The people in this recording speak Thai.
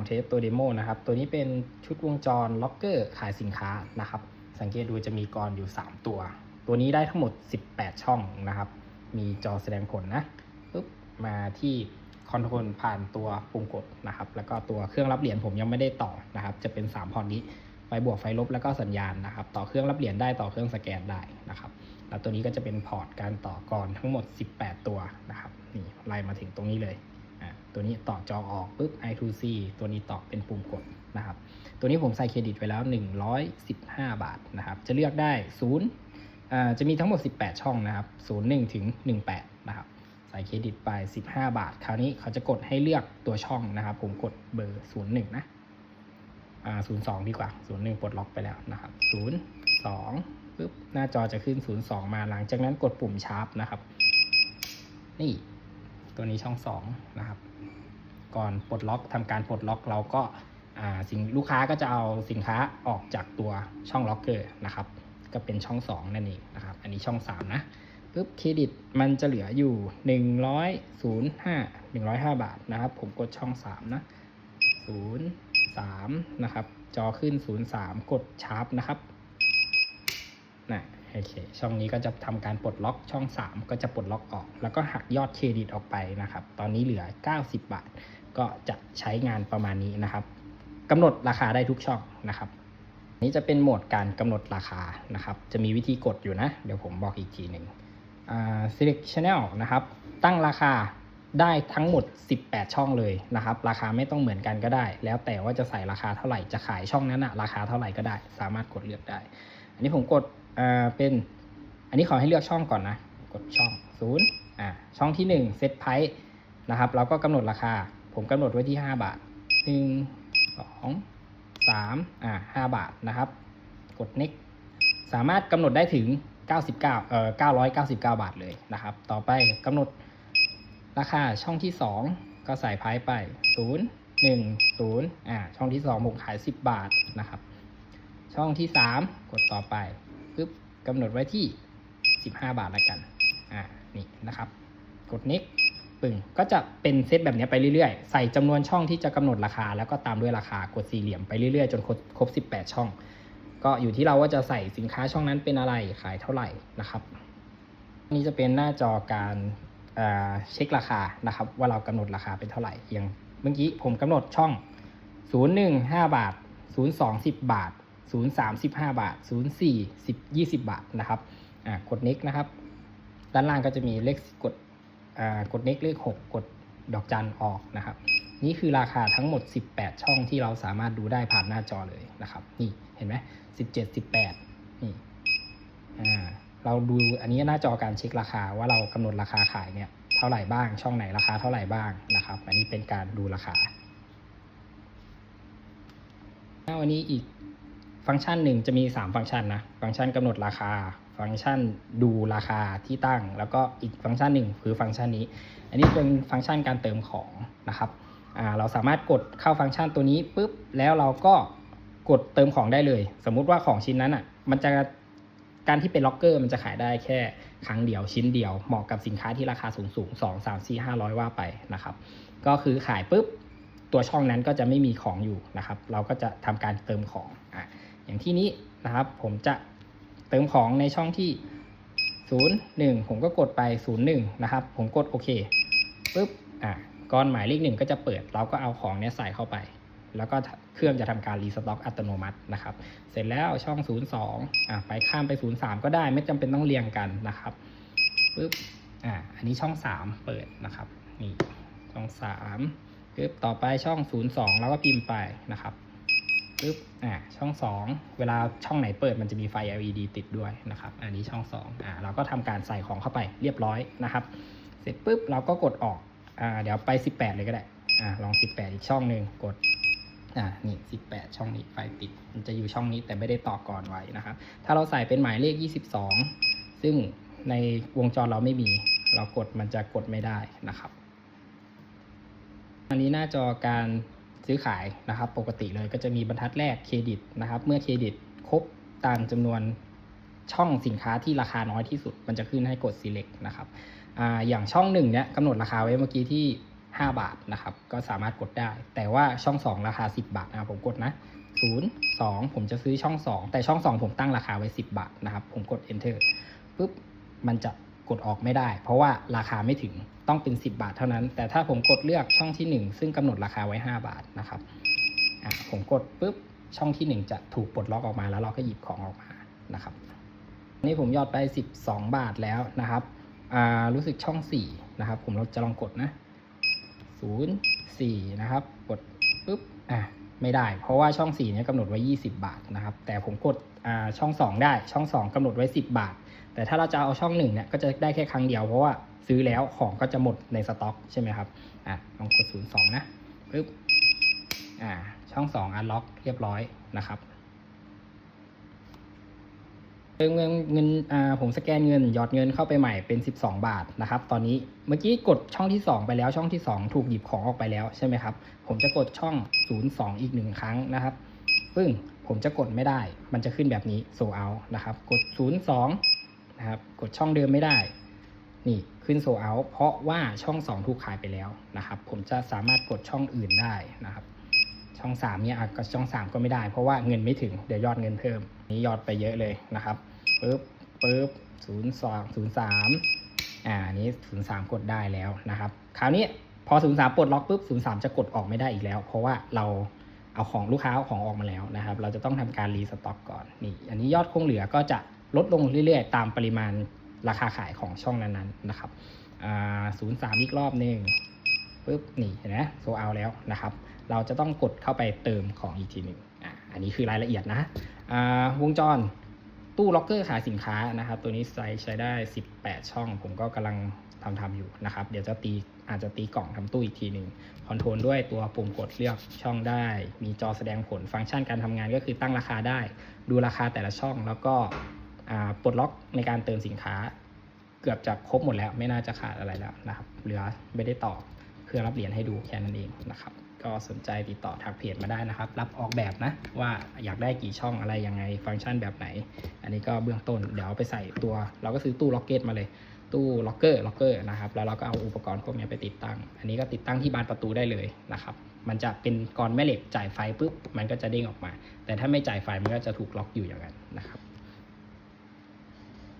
ของเทสตัวเดโมนะครับ ตัวนี้เป็นชุดวงจรล็อกเกอร์ขายสินค้านะครับ สังเกตดูจะมีกรอยู่ 3 ตัว ตัวนี้ได้ทั้งหมด 18 ช่องนะครับ มีจอแสดงผลนะปุ๊บมาที่คอนโทรลผ่านตัวปุ่มกดนะครับ แล้วก็ตัวเครื่องรับเหรียญผมยังไม่ได้ต่อนะครับ จะเป็น 3 พอร์ตนี้ไฟบวกไฟลบแล้วก็สัญญาณนะครับ ต่อเครื่องรับเหรียญได้ต่อเครื่องสแกนได้นะครับ แล้วตัวนี้ก็จะเป็นพอร์ตการต่อกรทั้งหมด 18 ตัวนะครับ นี่ไล่มาถึงตรงนี้เลย ตัวนี้ต่อจอออกปุ๊บ I2C ตัวนี้ต่อเป็นปุ่มกดนะครับ ตัวนี้ผมใส่เครดิตไว้แล้ว 115 บาทนะครับ จะเลือกได้0อ่าจะมีทั้งหมด 18 ช่องนะครับ 01 ถึง 18 นะครับ ใส่เครดิตไป 15 บาท คราวนี้เขาจะกดให้เลือกตัวช่องนะครับ ผมกดเบอร์ 01 นะอ่า02ดีกว่า01ปลดล็อกไปแล้วนะครับ02ปุ๊บหน้าจอจะขึ้น02มาหลังจากนั้นกดปุ่มชาร์ปนะครับ นี่ ตัวนี้ช่อง2นะครับ ก่อนปลดล็อกทำการปลดล็อกเราก็อ่าสินลูกค้าก็จะเอาสินค้าออกจากตัวช่องล็อกเกอร์นะครับ ก็เป็นช่อง 2 นั่นเองนะครับ อันนี้ช่อง 3 นะปุ๊บเครดิตมันจะเหลืออยู่ 105 105 บาทนะครับ ผมกดช่อง 3 นะ 03 นะครับ จอขึ้น 03 กดชาร์ปนะครับนะ โอเคช่องนี้ก็จะทำการปลดล็อกช่อง 3 ก็จะปลดล็อกออก แล้วก็หักยอดเครดิตออกไปนะครับ ตอนนี้เหลือ 90 บาท ก็จะใช้งานประมาณนี้นะครับกำหนดราคาได้ทุกช่องนะครับ นี้จะเป็นโหมดการกำหนดราคานะครับ จะมีวิธีกดอยู่นะ เดี๋ยวผมบอกอีกทีหนึ่งอ่า select channel นะครับ ตั้งราคาได้ทั้งหมด 18 ช่องเลยนะครับ ราคาไม่ต้องเหมือนกันก็ได้ แล้วแต่ว่าจะใส่ราคาเท่าไหร่ จะขายช่องนั้นอะราคาเท่าไหร่ก็ได้ สามารถกดเลือกได้ อันนี้ผมกด อ่าเป็น อันนี้ขอให้เลือกช่องก่อนนะ กดช่อง0อ่าช่องที่1 set price นะครับ เราก็กำหนดราคา ผมกำหนดไว้ที่5บาท1สองสามอ่าห้าบาทนะครับ กด next สามารถกำหนดได้ถึง 99เอ่อ999 บาทเลยนะครับ ต่อไปกำหนดราคาช่องที่ 2 ก็ใส่ไพ่ไป 0 1 0อ่าช่องที่ 2 ผมขาย 10 บาทนะครับ ช่องที่ 3 กดต่อไป ปึ๊บกำหนดไว้ที่ 15 บาทแล้วกัน อ่า นี่นะครับ กด next ปึ่ง ก็จะเป็นเซตแบบนี้ไปเรื่อยๆ ใส่จำนวนช่องที่จะกำหนดราคา แล้วก็ตามด้วยราคากดสี่เหลี่ยมไปเรื่อยๆ จนครบครบ 18 ช่อง ก็อยู่ที่เราว่าจะใส่สินค้าช่องนั้นเป็นอะไร ขายเท่าไหร่นะครับนนี้จะเป็นหน้าจอการเช็คราคานะครับ ว่าเรากำหนดราคาเป็นเท่าไหร่อย่างเมื่อกี้ผมกำหนดช่อง 01 5 บาท 02 10 บาท 03 15 บาท 04 10 20 บาทนะครับกด next นะครับ ด้านล่างก็จะมีเลขกดกด next เลข 6 กดดอกจันออกนะครับ นี่คือราคาทั้งหมด 18 ช่องที่เราสามารถดูได้ผ่านหน้าจอเลยนะครับ นี่เห็นไหม17 18 นี่เราดูอันนี้หน้าจอการเช็คราคาว่าเรากำหนดราคาขายเนี่ยเท่าไหร่บ้าง ช่องไหนราคาเท่าไหร่บ้างนะครับ อันนี้เป็นการดูราคาวันนี้อีก ฟังก์ชันหนึ่งจะมี 3 ฟังก์ชันนะฟังก์ชันกำหนดราคา ฟังก์ชันดูราคาที่ตั้ง แล้วก็อีกฟังก์ชันหนึ่งคือฟังก์ชันนี้ อันนี้เป็นฟังก์ชันการเติมของนะครับเราสามารถกดเข้าฟังก์ชันตัวนี้ปุ๊บแล้วเราก็กดเติมของได้เลย สมมุติว่าของชิ้นนั้นอะมันจะการที่เป็นล็อกเกอร์มันจะขายได้แค่ครั้งเดียวชิ้นเดียวเหมาะกับสินค้าที่ราคาสูงสูงสองสามสี่ห้าร้อยว่าไปนะครับ ก็คือขายปุ๊บตัวช่องนั้นก็จะไม่มีของอยู่นะครับ เราก็จะทำการเติมของอะ อย่างที่นี้นะครับ ผมจะเติมของในช่องที่ 0 1 ผมก็กดไป 0 1 นะครับ ผมกดโอเคปุ๊บอะก้อนหมายเลขหนึ่งก็จะเปิด เราก็เอาของเนี้ยใส่เข้าไป แล้วก็เครื่องจะทำการรีสต็อกอัตโนมัตินะครับ เสร็จแล้วช่อง 0 2อะไปข้ามไป 0 3 ก็ได้ไม่จำเป็นต้องเรียงกันนะครับปุ๊บอะอันนี้ช่อง 3 เปิดนะครับนี่ช่อง3ปุ๊บต่อไปช่อง 0 2 แล้วก็พิมพ์ไปนะครับ ปึ๊บอ่าช่อง 2 เวลาช่องไหนเปิดมันจะมีไฟ LED ติดด้วยนะครับอันนี้ช่อง2อ่าเราก็ทำการใส่ของเข้าไปเรียบร้อยนะครับ เสร็จปุ๊บเราก็กดออกอ่าเดี๋ยวไป 18 เลยก็ได้อ่าลอง 18 อีกช่องหนึ่งกดอ่านี่ 18 ช่องนี้ไฟติด มันจะอยู่ช่องนี้แต่ไม่ได้ต่อก่อนไว้นะครับ ถ้าเราใส่เป็นหมายเลข 22 ซึ่งในวงจรเราไม่มี เรากดมันจะกดไม่ได้นะครับ อันนี้หน้าจอการ ซื้อขายนะครับ ปกติเลยก็จะมีบรรทัดแรกเครดิตนะครับ เมื่อเครดิตครบตามจำนวนช่องสินค้าที่ราคาน้อยที่สุด มันจะขึ้นให้กด select นะครับออย่างช่องหนึ่งเนี้ยกำหนดราคาไว้เมื่อกี้ที่ 5 บาทนะครับ ก็สามารถกดได้ แต่ว่าช่อง 2 ราคา 10 บาทนะผมกดนะ0 2 ผมจะซื้อช่อง 2 แต่ช่อง 2 ผมตั้งราคาไว้ 10 บาทนะครับ ผมกด enter ปุ๊บมันจะกดออกไม่ได้ เพราะว่าราคาไม่ถึง ต้องเป็น 10 บาทเท่านั้น แต่ถ้าผมกดเลือกช่องที่ 1 ซึ่งกำหนดราคาไว้ 5 บาทนะครับผมกดปุ๊บช่องที่ 1 จะถูกปลดล็อกออกมาแล้วเราก็หยิบของออกมานะครับนี่ผมยอดไป 12 บาทแล้วนะครับอ่ารู้สึกช่อง 4 นะครับ ผมเราจะลองกดนะ0 4 นะครับ กดปุ๊บอะ ไม่ได้ เพราะว่าช่อง4เนี่ยกำหนดไว้ 20 บาทนะครับ แต่ผมกดอ่าช่อง 2 ได้ ช่อง 2กำหนดไว้ 10 บาท แต่ถ้าเราจะเอาช่องหนึ่งเนี่ยก็จะได้แค่ครั้งเดียว เพราะว่าซื้อแล้วของก็จะหมดในสต็อกใช่ไหมครับ อะลองกดศูนย์สองนะปึ๊บ อ่า ช่องสองอันล็อกเรียบร้อยนะครับ เงินเงินอ่าผมสแกนเงินหยอดเงินเข้าไปใหม่เป็น 12 บาทนะครับ ตอนนี้เมื่อกี้กดช่องที่ 2 ไปแล้วช่องที่ 2 ถูกหยิบของออกไปแล้วใช่ไหมครับ ผมจะกดช่อง 02 อีกหนึ่งครั้งนะครับปึ้งผมจะกดไม่ได้ มันจะขึ้นแบบนี้โซเอานะครับ กด 02 นะครับ กดช่องเดิมไม่ได้ นี่ขึ้นโซเอาเพราะว่าช่อง 2 ถูกขายไปแล้วนะครับ ผมจะสามารถกดช่องอื่นได้นะครับช่อง3เนี่ยก็ช่อง 3 ก็ไม่ได้เพราะว่าเงินไม่ถึงเดี๋ยวยอดเงินเพิ่ม นี่ยอดไปเยอะเลยนะครับ ปึ๊บปึ๊บศูนย์สองศูนย์สามอ่านี้ศูนย์สามกดได้แล้วนะครับ คราวนี้พอศูนย์สามปลดล็อกปุ๊บศูนย์สามจะกดออกไม่ได้อีกแล้ว เพราะว่าเราเอาของลูกค้าเอาของออกมาแล้วนะครับ เราจะต้องทำการรีสต็อกก่อนนี่ อันนี้ยอดคงเหลือก็จะลดลงเรื่อยๆ ตามปริมาณราคาขายของช่องนั้นๆนะครับอ่าศูนย์สามอีกรอบหนึ่งปุ๊บนี่เห็นไหมโซเอาแล้วนะครับ เราจะต้องกดเข้าไปเติมของอีกทีหนึ่งอ่าอันนี้คือรายละเอียดนะอ่าวงจร ตู้ล็อกเกอร์ขายสินค้านะครับ ตัวนี้ไซส์ใช้ได้ 18 ช่อง ผมก็กำลังทำทำอยู่นะครับ เดี๋ยวจะตีอาจจะตีกล่องทำตู้อีกทีหนึ่งคอนโทรลด้วยตัวปุ่มกดเลือกช่องได้ มีจอแสดงผลฟังก์ชันการทำงานก็คือตั้งราคาได้ ดูราคาแต่ละช่องแล้วก็ปลดล็อกในการเติมสินค้า เกือบจะครบหมดแล้ว ไม่น่าจะขาดอะไรแล้วนะครับเหลือไม่ได้ต่อเพื่อรับเหรียญให้ดูแค่นั้นเองนะครับ ก็สนใจติดต่อทางเพจมาได้นะครับ รับออกแบบนะว่าอยากได้กี่ช่องอะไรยังไงฟังก์ชันแบบไหน อันนี้ก็เบื้องต้นเดี๋ยวไปใส่ตัว เราก็ซื้อตู้ล็อกเก็ตมาเลย ตู้ล็อกเกอร์ล็อกเกอร์นะครับแล้วเราก็เอาอุปกรณ์พวกนี้ไปติดตั้ง อันนี้ก็ติดตั้งที่บานประตูได้เลยนะครับมันจะเป็นกรแม่เหล็กจ่ายไฟปุ๊บมันก็จะเด้งออกมา แต่ถ้าไม่จ่ายไฟมันก็จะถูกล็อกอยู่อย่างนั้นนะครับ